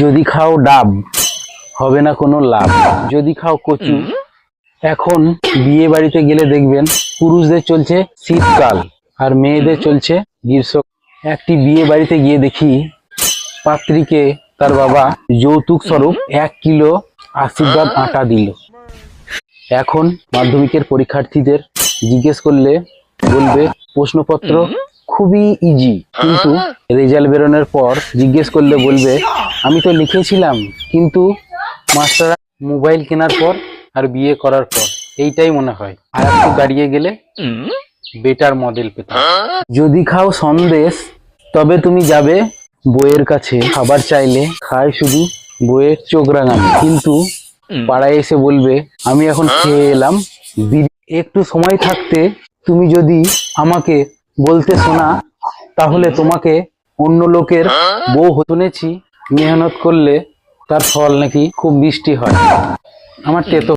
যদি খাও ডাব হবে না কোনো লাভ। যদি খাও কচু এখন বিয়ে বাড়িতে গেলে দেখবেন পুরুষদের চলছে শীতকাল আর মেয়েদের চলছে গ্রীষ্ম। একটি বিয়ে বাড়িতে গিয়ে দেখি পাত্রীকে তার বাবা যৌতুক স্বরূপ এক কিলো আশীর্বাদ আটা দিল। এখন মাধ্যমিকের পরীক্ষার্থীদের জিজ্ঞেস করলে বলবে প্রশ্নপত্র খুবই ইজি কিন্তু রেজাল্ট বেরোনোর পর জিজ্ঞেস করলে বলবে আমি তো লিখেছিলাম কিন্তু মাস্টাররা মোবাইল কেনার পর আর বিয়ে করার পর এইটাই মনে হয়। আর একটু দাঁড়িয়ে গেলে বেটার মডেল পেতাম। যদি খাও সন্দেশ তবে তুমি যাবে বইয়ের কাছে। খাবার চাইলে খায় শুধু বইয়ের চোখ রাঙানি। কিন্তু পাড়ায় এসে বলবে আমি এখন খেয়ে এলাম। একটু সময় থাকতে তুমি যদি আমাকে বলতে শোনা, তাহলে তোমাকে অন্য লোকের বউ শুনেছি মেহনত করলে তার ফল নাকি খুব মিষ্টি হয়। আমার তেতো